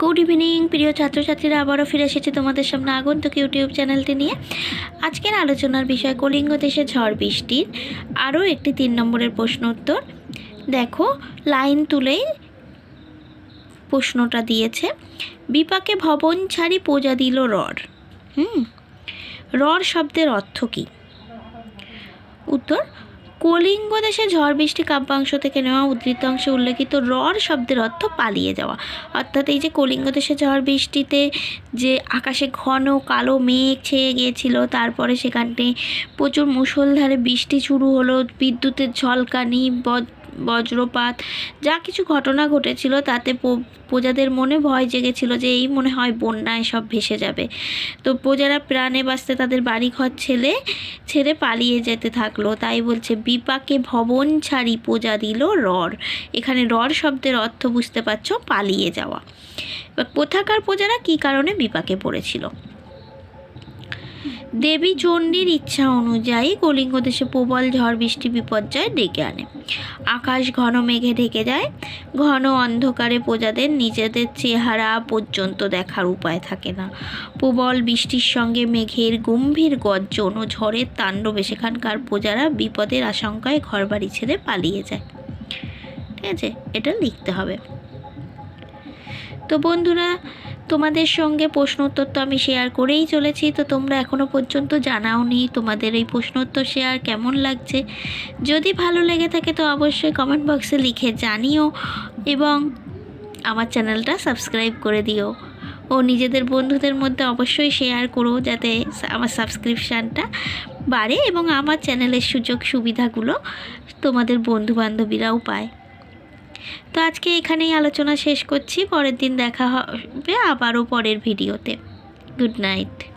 Good evening প্রিয় ছাত্রছাত্রীরা। আবারও ফিরে এসেছে তোমাদের সামনে আগন্তুক ইউটিউব চ্যানেলটি নিয়ে। আজকের আলোচনার বিষয় কলিঙ্গ দেশে ঝড় বৃষ্টির আরও একটি তিন নম্বরের প্রশ্ন উত্তর। দেখো, লাইন তুলেই প্রশ্নটা দিয়েছে, বিপাকে ভবন ছাড়ি পূজা দিল রর হুম? রর শব্দের অর্থ কী? উত্তর কলিঙ্গ দেশে ঝড় বৃষ্টি কাব্যাংশ থেকে নেওয়া উদ্ধৃত অংশে উল্লেখিত রর শব্দের অর্থ পালিয়ে যাওয়া। অর্থাৎ এই যে কলিঙ্গ দেশে ঝড় বৃষ্টিতে যে আকাশে ঘন কালো মেঘ ছেয়ে গিয়েছিল, তারপরে সেখানটি প্রচুর মুষলধারে বৃষ্টি শুরু হলো, বিদ্যুতের ঝলকানি বজ- বজ্রপাত, যা কিছু ঘটনা ঘটেছিল তাতে প্রজাদের মনে ভয় জেগেছিল যে এই মনে হয় বন্যায় সব ভেসে যাবে। তো প্রজারা প্রাণে বাঁচতে তাদের বাড়িঘর ছেলে, ছেড়ে পালিয়ে যেতে থাকল। তাই বলছে, বিপাকে ভবন ছাড়ি পূজা দিল রর এখানে রর শব্দের অর্থ বুঝতে পারছ, পালিয়ে যাওয়া। কোথাকার প্রজারা, কী কারণে বিপাকে পড়েছিল? দেবী চণ্ডীর ইচ্ছা অনুযায়ী কলিঙ্গ দেশে প্রবল ঝড় বৃষ্টি বিপর্যয় ডেকে আনে। আকাশ ঘন মেঘে ঢেকে যায়। ঘন অন্ধকারে প্রজাদের নিজেদের চেহারা পর্যন্ত দেখার উপায় থাকে না। প্রবল বৃষ্টির সঙ্গে মেঘের গম্ভীর গর্জন ও ঝড়ের তাণ্ডবে সেখানকার প্রজারা বিপদের আশঙ্কায় ঘরবাড়ি ছেড়ে পালিয়ে যায়। ঠিক আছে, এটা লিখতে হবে। তো বন্ধুরা তোমাদের সঙ্গে প্রশ্ন উত্তর তো আমি শেয়ার করেই চলেছি, তো তোমরা এখনও পর্যন্ত জানাওনি তোমাদের এই প্রশ্ন উত্তর শেয়ার কেমন লাগছে। যদি ভালো লেগে থাকে তো অবশ্যই কমেন্ট বক্সে লিখে জানিও এবং আমার চ্যানেলটা সাবস্ক্রাইব করে দিও। ও নিজেদের বন্ধুদের মধ্যে অবশ্যই শেয়ার করো যাতে আমার সাবস্ক্রিপশানটা বাড়ে এবং আমার চ্যানেলের সুযোগ সুবিধাগুলো তোমাদের বন্ধু বান্ধবীরাও পায়। তো আজকে এখানেই আলোচনা শেষ করছি, পরের দিন দেখা হবে আবারও পরের ভিডিওতে। Good night.